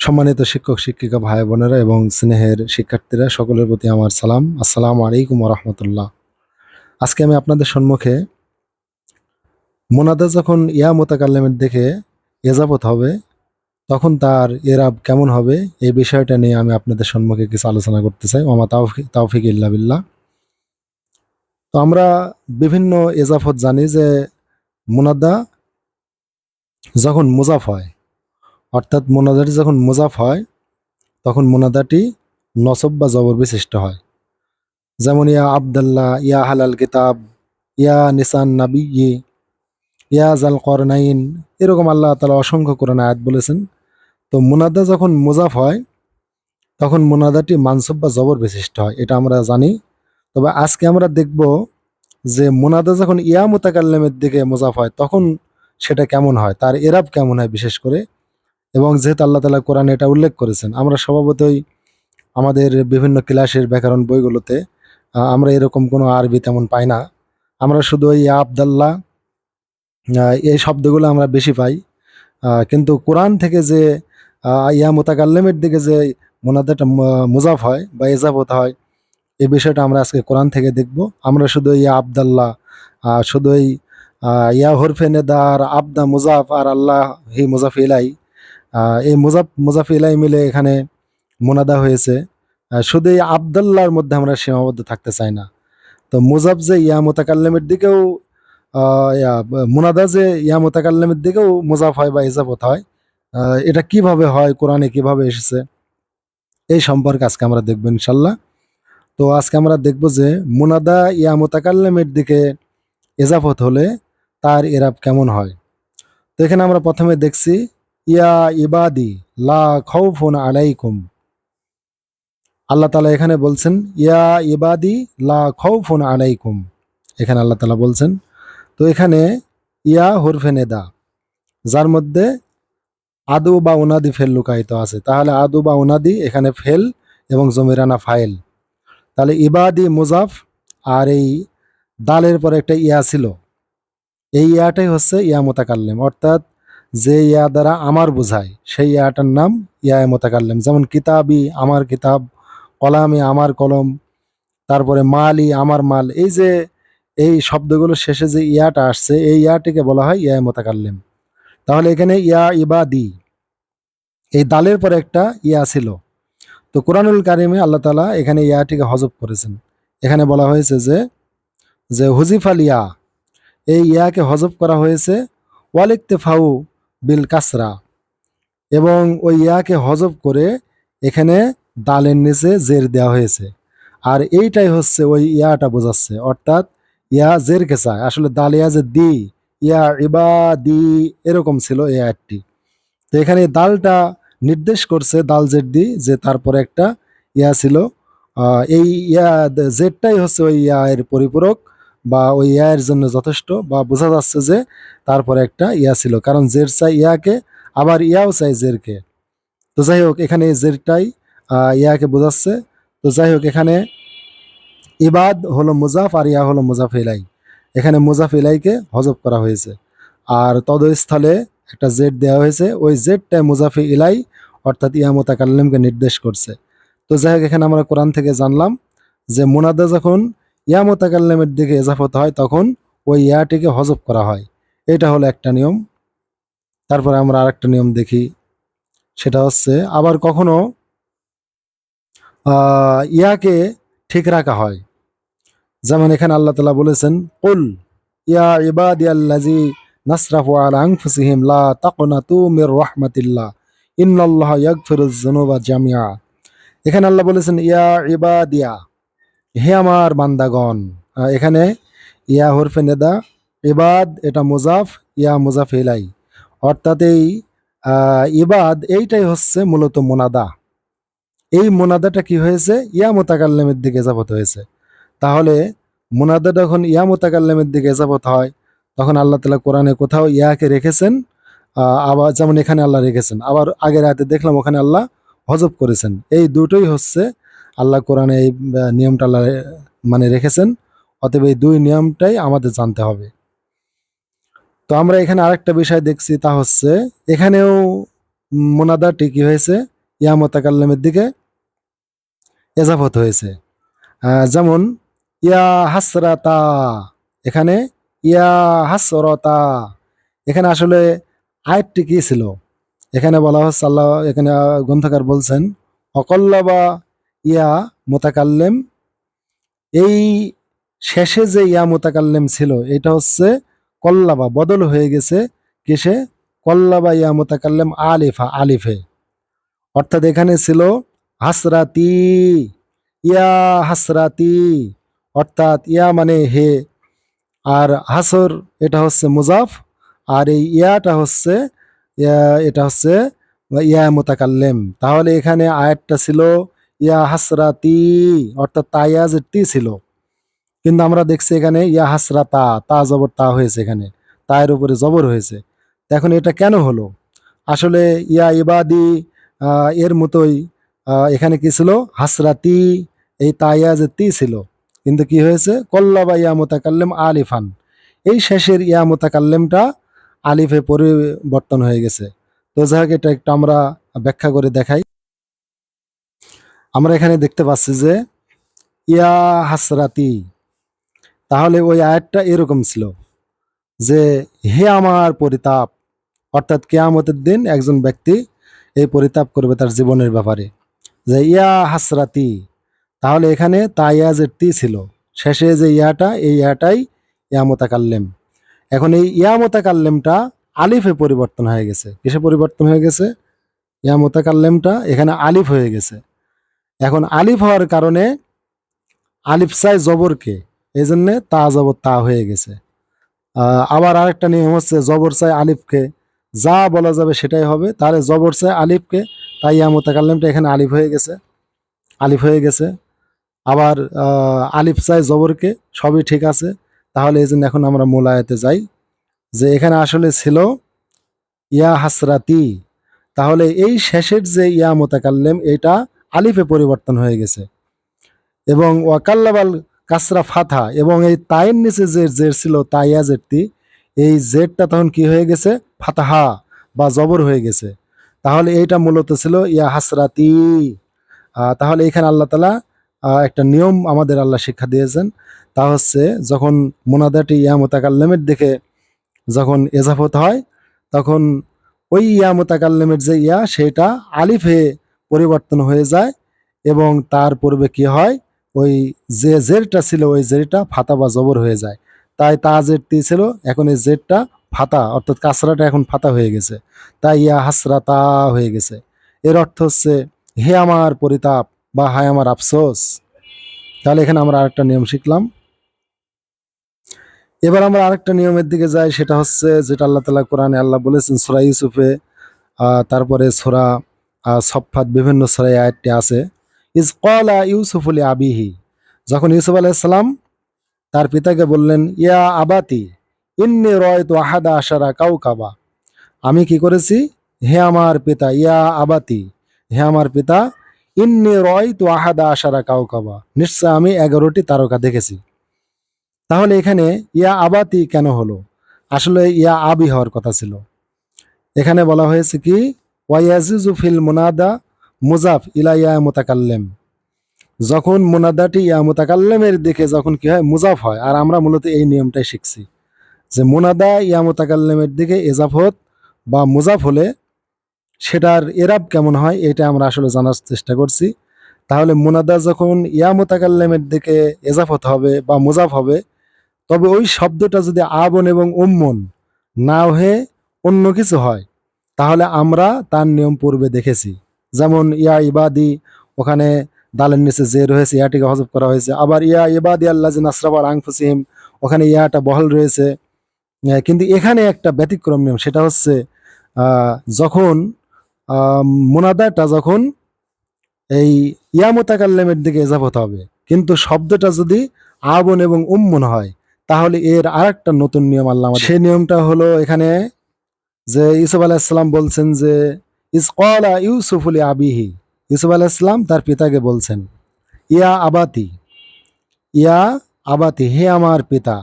সম্মানিত শিক্ষক, শিক্ষিকা ভাই বোনেরা এবং স্নেহের শিক্ষার্থীরা, সকলের প্রতি আমার সালাম। আসসালামু আলাইকুম রহমতুল্লাহ। আজকে আমি আপনাদের সম্মুখে মোনাদা যখন ইয়া মোতাকাল্লামের দেখে এজাবত হবে, তখন তার এরাব কেমন হবে, এই বিষয়টা নিয়ে আমি আপনাদের সম্মুখে কিছু আলোচনা করতে চাই। ওমা তাওফিক তাওফিক ইল্লা বিল্লাহ। তো আমরা বিভিন্ন এজাফত জানি যে মোনাদা যখন মুজাফ হয় অর্থাৎ মোনাদাটি যখন মুজাফ হয়, তখন মোনাদাটি নসব বা জবর বিশিষ্ট হয়। যেমন, ইয়া আবদাল্লাহ, ইয়া হালাল কিতাব, ইয়া নিসান নাবি, ইয়া জাল করনাইন এরকম আল্লাহ তালা অসংখ্য কোরআন আয়াত বলেছেন। তো মোনাদা যখন মুজাফ হয়, তখন মোনাদাটি মানসব বা জবর বিশিষ্ট হয়, এটা আমরা জানি। তবে আজকে আমরা দেখব যে মোনাদা যখন ইয়া মোতাকাল্লামের দিকে মুজাফ হয়, তখন সেটা কেমন হয়, তার এরাব কেমন হয় বিশেষ করে? এবং যেহেতু আল্লাহ তালা কোরআন এটা উল্লেখ করেছেন আমরা স্বভাবতই আমাদের বিভিন্ন ক্লাসের ব্যাকরণ বইগুলোতে আমরা এরকম কোনো আরবি তেমন পাই না। আমরা শুধু এই আবদাল্লা এই শব্দগুলো আমরা বেশি পাই। কিন্তু কোরআন থেকে যে ইয়া মোতাকাল্লেমের দিকে যে মোনাদাটা মুজাফ হয় বা এজাবত হয় এই বিষয়টা আমরা আজকে কোরআন থেকে দেখব। আমরা শুধু ইয়া আবদাল্লাহ আহ, শুধু এই ইয়া হরফে নেদা আর আবদা মুজাফ আর আল্লাহ হি মুজাফ ইলাই এই মুজাফ মুজাফ ইলাই মিলে এখানে মোনাদা হয়েছে। শুধু এই আবদাল্লাহর মধ্যে আমরা সীমাবদ্ধ থাকতে চাই না। তো মুজাফ যে ইয়া মোতাকাল্লামের দিকেও মুনাদা যে ইয়া মোতাকাল্লামের দিকেও মুজাফ হয় বা ইজাবত হয় এটা কীভাবে হয়, কোরআনে কীভাবে এসেছে, এই সম্পর্কে আজকে আমরা দেখব ইনশাল্লাহ। তো আজকে আমরা দেখব যে মুনাদা ইয়া মোতাকাল্লামের দিকে এজাফত হলে তার এরাব কেমন হয়। তো এখানে আমরা প্রথমে দেখছি ইয়া ইবাদি, লা খাউফুন আলাইকুম। আল্লাহ তালা এখানে বলছেন, ইয়া ইবাদি, লা খাউফুন আলাইকুম। এখানে আল্লাহ তালা বলছেন, তো এখানে ইয়া হুরফে নেদা, যার মধ্যে আদু বা উনাদি ফেল লুকায়িত আছে। তাহলে আদু বা উনাদি এখানে ফেল এবং জমিরানা ফাইল। তাহলে ইবাদি মুজাফ আর এই দালের পরে একটা ইয়া ছিল। এই ইয়াটাই হচ্ছে ইয়া মোতাকাল্লেম। অর্থাৎ যে ইয়া দ্বারা আমার বোঝায়, সেই ইয়াটার নাম ইয়া মোতাকাল্লেম। যেমন কিতাবি আমার কিতাব, কলামি আমার কলম, তারপরে মালি আমার মাল, এই যে এই শব্দগুলোর শেষে যে ইয়াটা আসছে, এই ইয়াটিকে বলা হয় ইয়া মোতাকাল্লেম। তাহলে এখানে ইয়া ইবাদি, এই দালের পরে একটা ইয়া ছিল। তো কোরআনুল কারিমে আল্লাহ তালা এখানে ইয়াটিকে হজব করেছেন। এখানে বলা হয়েছে যে যে হুজিফ আল ইয়া, এই ইয়াকে হজব করা হয়েছে ওয়ালিকতে ফাউ বিল কাসরা এবং ওই ইয়াকে হজব করে এখানে দালের নিচে জের দেওয়া হয়েছে। আর এইটাই হচ্ছে ওই ইয়াটা বোঝাচ্ছে। অর্থাৎ ইয়া জেরকে চায়। আসলে দাল ইয়া যে দি, ইয়া ইবা দি, এরকম ছিল এই আয়াতটি। তো এখানে দালটা নির্দেশ করছে দাল জেড দি যে তারপরে একটা ইয়া ছিল। এই ইয়া জেডটাই হচ্ছে ওই ইয়া এর পরিপূরক। বা ওই এর জন্য যথেষ্ট বা বোঝা যাচ্ছে যে তারপরে একটা ইয়া ছিল। কারণ জের চাই ইয়াকে, আবার ইয়াও চাই জেরকে। তো যাই হোক, এখানে জেরটাই ইয়াকে বোঝাচ্ছে। তো যাই হোক, এখানে ইবাদ হলো মুজাফ আর ইয়া হলো মুজাফ ইলাই। এখানে মুজাফ ইলাইকে হজব করা হয়েছে। আর তদস্থলে একটা জেড দেওয়া হয়েছে। ওই জেডটাই মুজাফি ইলাই, অর্থাৎ ইয়া মোতাকাল্লিমকে নির্দেশ করছে। তো যাই হোক, এখানে আমরা কোরআন থেকে জানলাম যে মোনাদা যখন ইয়া মোতাকাল্লিমের দিকে এজাফত হয়, তখন ওই ইয়াটিকে হজব করা হয়। এটা হলো একটা নিয়ম। তারপরে আমরা আরেকটা নিয়ম দেখি। সেটা হচ্ছে, আবার কখনো ইয়াকে ঠিক রাখা হয়। যেমন এখানে আল্লাহ তালা বলেছেন, কুল ইয়া ইবাদি আল্লাজি নাসরাফু আলা আনফুসিহিম লা যুনুবা জামিআ। এখানে আল্লাহ বলেছেন, ইয়া ইবাদিয়া হে আমার বান্দাগণ এখানে ইয়া হরফে নেদা, ইবাদ এটা মুজাফ, ইয়া মুজাফ ইলাই। অর্থাৎ এই ইবাদ এইটাই হচ্ছে মূলত মোনাদা। এই মোনাদাটা কি হয়েছে? ইয়া মোতাকাল্লামের দিকে যাবত হয়েছে। তাহলে মোনাদা যখন ইয়া মোতাকাল্লামের দিকে যাবত হয়, তখন আল্লাহ তালা কোরআনে কোথাও ইয়াকে রেখেছেন আবার যেমন এখানে আল্লাহ রেখেছেন। আবার আগের রাতে দেখলাম ওখানে আল্লাহ হজব করেছেন। এই দুটোই হচ্ছে আল্লাহ কোরআনে এই নিয়মটা মানে রেখেছেন। অতএব এই দুই নিয়মটাই আমাদের জানতে হবে। তো আমরা এখানে আরেকটা বিষয় দেখছি, তা হচ্ছে, এখানেও মোনাদাটি কি হয়েছে? ইয়া মোতাকাল্লামের দিকে এজাফত হয়েছে। যেমন, ইয়া হাসরাতা, এখানে, ইয়া হাসরতা, এখানে আসলে আয়াতটি কি ছিল? এখানে বলা হচ্ছে, আল্লাহ এখানে গ্রন্থকার বলছেন, অকল্লাবা ইয়া মোতাকাল্লেম। এই শেষে যে ইয়া মোতাকাল্লেম ছিল, এটা হচ্ছে কল্লাবা, বদল হয়ে গেছে কিসে? কল্লাবা ইয়া মোতাকাল্লেম আলিফা, আলিফে। অর্থাৎ এখানে ছিল হাসরাতি, ইয়া হাসরাতি। অর্থাৎ ইয়া মানে হে, আর হাসর এটা হচ্ছে মুজাফ, আর এই ইয়াটা হচ্ছে এটা হচ্ছে ইয়া মোতাকাল্লেম। তাহলে এখানে আয়াতটা ছিল ইয়া হাসরাতি, অর্থাৎ তাইয়াজের তি ছিল। কিন্তু আমরা দেখছি এখানে ইয়া হাসরাতা, তা তা জবর তা হয়েছে এখানে। তায়ের উপরে জবর হয়েছে। এখন এটা কেন হলো? আসলে ইয়া ইবাদি এর মতোই এখানে কি ছিল? হাসরাতি, এই তাইয়াজের তি ছিল। কিন্তু কি হয়েছে? কল্লা বা ইয়া মোতাকাল্লেম আলিফান। এই শেষের ইয়া মোতাকাল্লেমটা আলিফে পরিবর্তন হয়ে গেছে। তো যাই হোক, এটা একটু আমরা ব্যাখ্যা করে দেখাই। আমরা এখানে দেখতে পাচ্ছি যে, ইয়া হাসরাতি। তাহলে ওই আয়াতটা এরকম ছিল যে, হে আমার পরিতাপ, অর্থাৎ কেয়ামতের দিন একজন ব্যক্তি এই পরিতাপ করবে তার জীবনের ব্যাপারে। যে, ইয়া হাসরাতি, তাহলে এখানে তাইয়াজের তি ছিল, শেষে যে ইয়াটা, এই ইয়াটাই ইয়া মোতাকাল্লেম এখন এই ইয়া মোতাকাল্লেমটা আলিফে পরিবর্তন হয়ে গেছে। কিসে পরিবর্তন হয়ে গেছে? ইয়া মোতাকাল্লেমটা এখানে আলিফ হয়ে গেছে। এখন আলিফ হওয়ার কারণে আলিফ চাই জবরকে এই জন্যে তা জবর তা হয়ে গেছে। আবার আরেকটা নিয়ম হচ্ছে জবর চাই আলিফকে যা বলা যাবে সেটাই হবে। তাহলে জবর চাই আলিফকে তাই ইয়া মোতাকাল্লেমটা এখানে আলিফ হয়ে গেছে। আলিফ হয়ে গেছে। আবার আলিফ চাই জবরকে সবই ঠিক আছে। তাহলে এই জন্য এখন আমরা মূল আয়াতে যাই। যে এখানে আসলে ছিল ইয়া হাসরাতি। তাহলে এই শেষের যে ইয়া মোতাকাল্লেম এটা আলিফে পরিবর্তন হয়ে গেছে। এবং ওয়াকাল্লাবাল কাসরা ফাথা এবং এই তাইয়ের নিচে যে জের ছিল তাইয়া জেরটি এই জেরটা তখন কি হয়ে গেছে? ফাতাহা বা জবর হয়ে গেছে। তাহলে এইটা মূলত ছিল ইয়া হাসরাতি। তাহলে এখানে আল্লাহ তালা একটা নিয়ম আমাদের আল্লাহ শিক্ষা দিয়েছেন। তা হচ্ছে যখন মোনাদাটি ইয়া দিকে যখন এজাফত হয়, তখন ওই ইয়া মোতাকাল্লেমের যে ইয়া, সেটা আলিফে পরিবর্তন হয়ে যায় এবং তার পূর্বে কি হয়? ওই যে জেরটা ছিল, ওই জেরটা ফাতা বা জবর হয়ে যায়। তাই তা জেরটি ছিল, এখন এই জেরটা ফাতা, অর্থাৎ কাসরাটা এখন ফাতা হয়ে গেছে। তাই ইয়া হাসরা তা হয়ে গেছে। এর অর্থ হচ্ছে, হে আমার পরিতাপ বা হায় আমার আফসোস। তাহলে এখানে আমরা আরেকটা নিয়ম শিখলাম। এবার আমরা আরেকটা নিয়মের দিকে যাই, সেটা হচ্ছে যেটা আল্লাহ তালা কোরআনে আল্লাহ বলেছেন, সোরা ইউসুফে তারপরে সোরা সফাত বিভিন্ন সোরাই আয়াতটি আছে। ইজ কলা ইউসুফুলি আবিহি। যখন ইউসুফ আলাইসালাম তার পিতাকে বললেন, ইয়া আবাতি, ইন্নি রয় তো আহাদা আশারা কাউ কাবা আমি কি করেছি? হে আমার পিতা, ইয়া আবাতি, হে আমার পিতা, ইন্নি রয় তো আহাদা আশারা কাউ কাবা নিশ্চয় আমি এগারোটি তারকা দেখেছি। তাহলে এখানে ইয়া আবাতি কেন হলো? আসলে ইয়া আবি হওয়ার কথা ছিল। এখানে বলা হয়েছে কি ওয়াইয়াজিজু ফিল মুনাদা মুজাফ ইলা ইয়া মোতাকাল্লেম। যখন মুনাদাটি ইয়া মোতাকাল্লেমের দিকে যখন কি হয়, মুজাফ হয়, আর আমরা মূলত এই নিয়মটাই শিখছি। যে মুনাদা ইয়া মোতাকাল্লেমের দিকে এজাফত বা মুজাফ হলে সেটার এরাব কেমন হয়, এটা আমরা আসলে জানার চেষ্টা করছি। তাহলে মুনাদা যখন ইয়া মোতাকাল্লেমের দিকে এজাফত হবে বা মুজাফ হবে, তবে ওই শব্দটা যদি আবন এবং উম্মন না হয়ে অন্য কিছু হয় তাহলে আমরা তার নিয়ম পূর্বে দেখেছি। যেমন, ইয়া ইবাদি, ওখানে দালের নিচে যে রয়েছে, ইয়াটিকে হজব করা হয়েছে। আবার, ইয়া ইবাদি আল্লাহ নাসরাবার আংফুসিম ওখানে ইয়াটা বহল রয়েছে। কিন্তু এখানে একটা ব্যতিক্রম নিয়ম, সেটা হচ্ছে যখন মোনাদাটা যখন এই ইয়া মোতাকাল্লেমের দিকে এজাফত হবে, কিন্তু শব্দটা যদি আবন এবং উম্মন হয়, তাহলে এর আরেকটা নতুন নিয়ম আল্লাহ সেই নিয়মটা হলো এখানে যে ইউসুফ আলাইসাল্লাম বলছেন যে, ইস কলা ইউসুফুলি আবিহি। ইউসুফ আলাইসাল্লাম তার পিতাকে বলছেন, ইয়া আবাতি ইয়া আবাতি, হে আমার পিতা।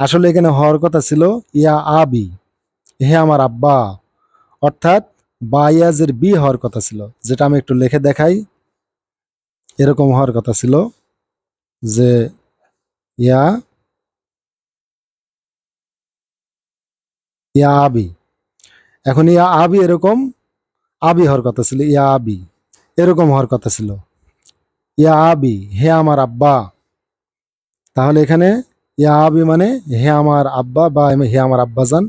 আসলে এখানে হওয়ার কথা ছিল, ইয়া আবি, হে আমার আব্বা। অর্থাৎ বা ইয়াজের বি হওয়ার কথা ছিল, যেটা আমি একটু লিখে দেখাই। এরকম হওয়ার কথা ছিল যে, ইয়া ইয়া আবি। এখন ইয়া আবি এরকম, আবি হওয়ার কথা ছিল, ইয়া আবি। এরকম হওয়ার কথা ছিল। ইয়া আবি, হে আমার আব্বা। তাহলে এখানে ইয়া আবি মানে হে আমার আব্বা বা হে আমার আব্বাজান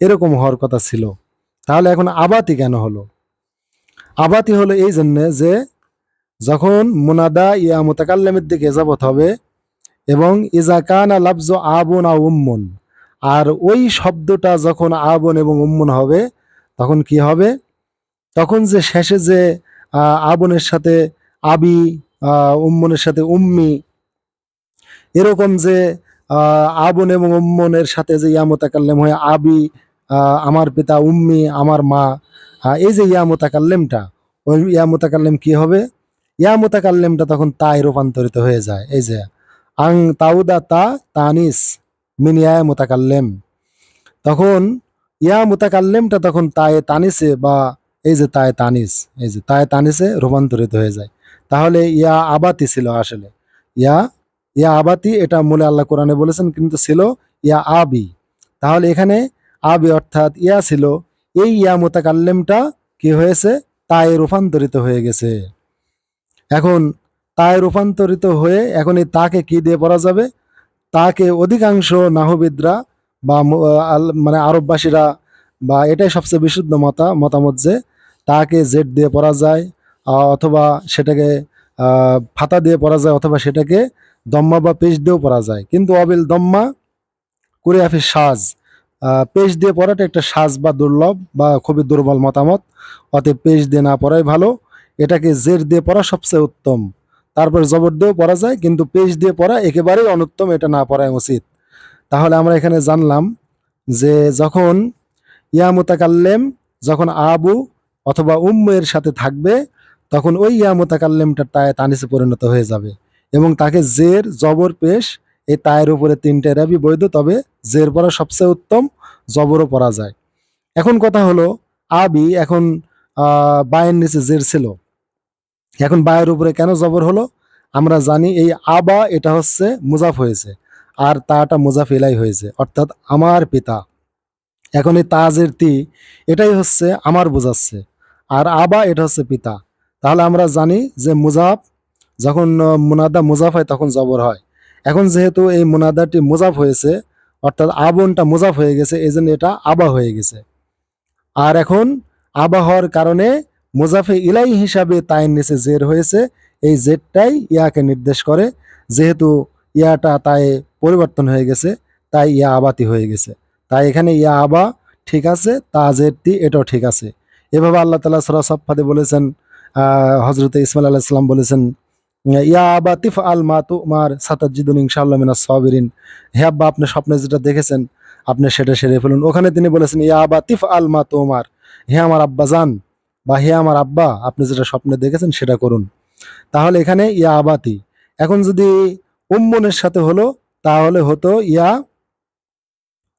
এরকম হওয়ার কথা ছিল। তাহলে এখন আবাতি কেন হলো? আবাতি হলো এই জন্যে যে যখন মুনাদা ইয়া মোতাকাল্লামের দিকে এজাবত হবে এবং ইজা কানা লাফজ আবুন আ উম্মুন আর ওই শব্দটা যখন আবন এবং উম্মুন হবে, তখন কি হবে? তখন যে শেষে যে আবনের সাথে আবি উম্মনের সাথে উম্মি, এরকম যে আবন এবং উম্মনের সাথে যে ইয়া মোতাকাল্লেম হয়, আবি আমার পিতা, উম্মি, আমার মা এই যে ইয়া মোতাকাল্লেমটা ওই ইয়া মোতাকাল্লেম কি হবে? ইয়া মোতাকাল্লেমটা তখন তাই রূপান্তরিত হয়ে যায়। এই যে, আং তাউদা তা তানিস মিন ইয়া মোতাকাল্লেম। তখন ইয়া মোতাকাল্লেমটা তখন তায়ে তানিসে বা এই যে তায়ে তানিস, এই যে তায়ে তানিসে রূপান্তরিত হয়ে যায়। তাহলে ইয়া আবাতি ছিল আসলে। ইয়া ইয়া আবাতি এটা মূলে আল্লাহ কোরআনে বলেছেন, কিন্তু ছিল ইয়া আবি। তাহলে এখানে আবি অর্থাৎ ইয়া ছিল, এই ইয়া মোতাকাল্লেমটা কি হয়েছে? তায়ে রূপান্তরিত হয়ে গেছে। এখন তায় রূপান্তরিত হয়ে এখন এই তাকে কি দিয়ে পড়া যাবে? তাকে অধিকাংশ নাহবিদরা বা মানে আরববাসীরা বা এটাই সবচেয়ে বিশুদ্ধ মতা মতামত যে তাকে জেড দিয়ে পড়া যায় অথবা সেটাকে ফাতা দিয়ে পড়া যায় অথবা সেটাকে দম্মা বা পেশ দিয়েও পড়া যায়। কিন্তু অবিল দম্মা করে আফি সাজ পেশ দিয়ে পড়াটা একটা সাজ বা দুর্লভ বা খুবই দুর্বল মতামত। অতএব পেশ দিয়ে না পড়াই ভালো। এটাকে জের দিয়ে পড়া সবচেয়ে উত্তম। তারপর জবর দিয়েও পড়া যায়, কিন্তু পেশ দিয়ে পড়া একেবারেই অনুত্তম, এটা না পড়াই উচিত। তাহলে আমরা এখানে জানলাম যে যখন ইয়া মুতাকাল্লেম যখন আবু অথবা উম্মের সাথে থাকবে, তখন ওই ইয়া মুতাকাল্লেমটা তায় তানিসে পরিণত হয়ে যাবে এবং তাকে জের, জবর, পেশ এই তায়ের উপরে তিনটে রাবি বৈধ, তবে জের পড়া সবচেয়ে উত্তম, জবরও পড়া যায়। এখন কথা হলো, আবি এখন বায়ের নিচে জের ছিল। এখন বায়ের উপরে কেন জবর হলো? আমরা জানি এই আবা এটা হচ্ছে মুজাফ হয়েছে, আর তাটা মুজাফ এলাই হয়েছে, অর্থাৎ আমার পিতা। এখন এই তাজের তি, এটাই হচ্ছে আমার বোঝাচ্ছে, আর আবা এটা হচ্ছে পিতা। তাহলে আমরা জানি যে মুজাফ, যখন মুনাদা মুজাফ হয় তখন জবর হয়। এখন যেহেতু এই মুনাদাটি মুজাফ হয়েছে, অর্থাৎ আবনটা মুজাফ হয়ে গেছে এই জন্য এটা আবা হয়ে গেছে। আর এখন আবা হওয়ার কারণে মুজাফে ইলাই হিসাবে তাইন নিচে জের হয়েছে। এই জেরটাই ইয়াকে নির্দেশ করে, যেহেতু ইয়াটা তাই পরিবর্তন হয়ে গেছে, তাই ইয়া আবাতি হয়ে গেছে। তাই এখানে ইয়া আবা ঠিক আছে, তা জেরটি এটাও ঠিক আছে। এভাবে আল্লাহ তালা সরা সফাতে বলেছেন হজরত ইসমাইল আল্লাহ ইসলাম বলেছেন, ইয়া আবা তিফ আল মা তু মার সাতাজিদুন ইনশাআল্লাহ সাবিরিন। হে আব্বা, আপনি স্বপ্নে যেটা দেখেছেন, আপনি সেটা সেরে ফেলুন। ওখানে তিনি বলেছেন, ইয়া আবা তিফ আল মা তোমার। হে আমার আব্বা, যান। বা হে আমার আব্বা, আপনি যেটা স্বপ্নে দেখেছেন সেটা করুন। তাহলে এখানে ইয়া আবাতি। এখন যদি উম্মনের সাথে হলো, তাহলে হতো ইয়া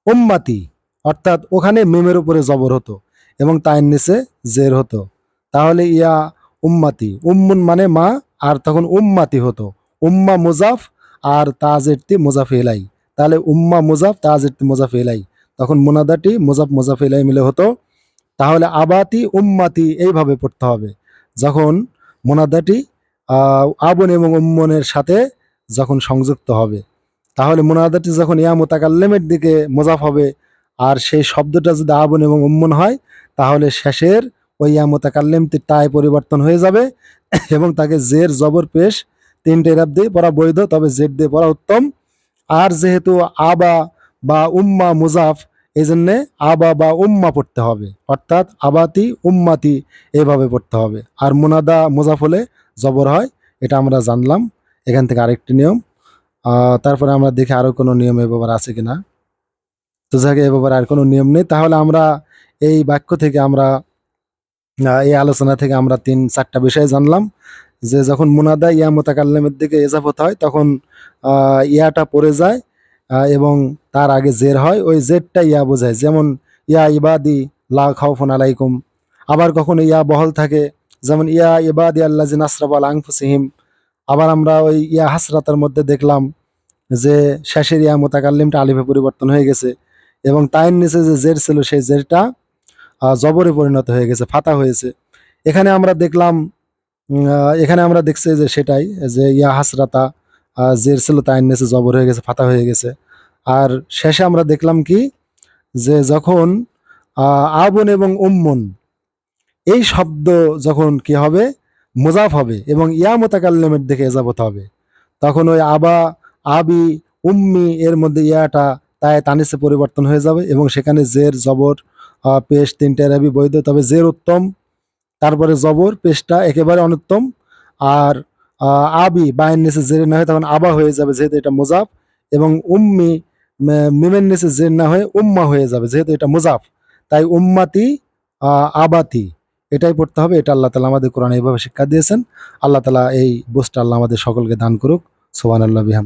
উম্মাতি। অর্থাৎ ওখানে মেমের উপরে জবর হতো এবং তাইয়ের নিচে জের হতো। তাহলে ইয়া উম্মাতি। উম্মুন মানে মা, আর তখন উম্মাতি হতো। উম্মা মুজাফ আর তাজের তি মুজাফ এলাই। তাহলে উম্মা মুজাফ তাজের তি মুজাফ এলাই। তখন মোনাদাটি মুজাফ মুজাফ এলাই মিলে হতো। তাহলে আবাতি উম্মাতি এইভাবে পড়তে হবে। যখন মোনাদাটি আবন এবং উম্মনের সাথে যখন সংযুক্ত হবে, তাহলে মোনাদাটি যখন ইয়া মোতাকাল্লেমের দিকে মোজাফ হবে আর সেই শব্দটা যদি আবন এবং উম্মন হয়, তাহলে শেষের ওই ইয়া মোতাকাল্লেমটি তাই পরিবর্তন হয়ে যাবে এবং তাকে জের, জবর, পেশ তিনটে রাব দিয়ে পড়া বৈধ, তবে জেড দিয়ে পড়া উত্তম। আর যেহেতু আবা বা উম্মা মুজাফ এই জন্যে আবা বা উম্মা পড়তে হবে। অর্থাৎ আবাতি, উম্মাতি এভাবে পড়তে হবে। আর মুনাদা মুজাফ হলে জবর হয়, এটা আমরা জানলাম। এখান থেকে আরেকটি নিয়ম। তারপরে আমরা দেখি আরও কোনো নিয়ম এ ব্যাপারে আছে কিনা। তো যাকে, এ ব্যাপারে আর কোনো নিয়ম নেই। তাহলে আমরা এই বাক্য থেকে আমরা এই আলোচনা থেকে আমরা তিন, চারটা বিষয় জানলাম। যে যখন মুনাদা ইয়া মোতাকাল্লামের দিকে এজাফত হয়, তখন ইয়াটা পড়ে যায়। এবং তার আগে জের হয়, ওই জেরটা ইয়া বোঝায়। যেমন, ইয়া ইবাদি লা খাউফুন আলাইকুম। আবার কখনো ইয়া বহল থাকে, যেমন, ইয়া ইবাদি আল্লাহ নাসরাব আল আংফুসিহিম আবার আমরা ওই ইয়া হাসরাতার মধ্যে দেখলাম যে, শেষের ইয়া মোতাকাল্লিমটা আলিফে পরিবর্তন হয়ে গেছে এবং তাইন নিচে যে জের ছিল, সেই জেরটা জবরে পরিণত হয়ে গেছে, ফাতা হয়েছে। এখানে আমরা দেখলাম এখানে আমরা দেখছি যে সেটাই, যে ইয়া হাসরাতা জের ছিল তাইন নিচে জবর হয়ে গেছে, ফাতা হয়ে গেছে। আর শেষে আমরা দেখলাম কি, যে যখন আবন এবং উম্মন এই শব্দ যখন কি হবে? মোজাফ হবে এবং ইয়া মোতাকাল্লেমের দিকে এজাবত হবে। তখন ওই আবা, আবি, উম্মি এর মধ্যে ইয়াটা তাই তানিসে পরিবর্তন হয়ে যাবে এবং সেখানে জের, জবর পেশ তিনটে রাবি বৈধ, তবে জের উত্তম, তারপরে জবর, পেশটা একেবারে অনুত্তম। আর আবি বায়ের নিচে জেরে না হয়, তখন আবা হয়ে যাবে, যেহেতু এটা মোজাফ। এবং উম্মি মিমের নিচে জের না হয়ে, উম্মা হয়ে যাবে, যেহেতু এটা মোজাফ। তাই উম্মাতি আবাতি, এটাই পড়তে হবে, এটা আল্লাহ তালা আমাদের কোরআন এইভাবে শিক্ষা দিয়েছেন। আল্লাহ তালা এই বোসটা আল্লাহ আমাদের সকলকে দান করুক। সোহান আল্লাহ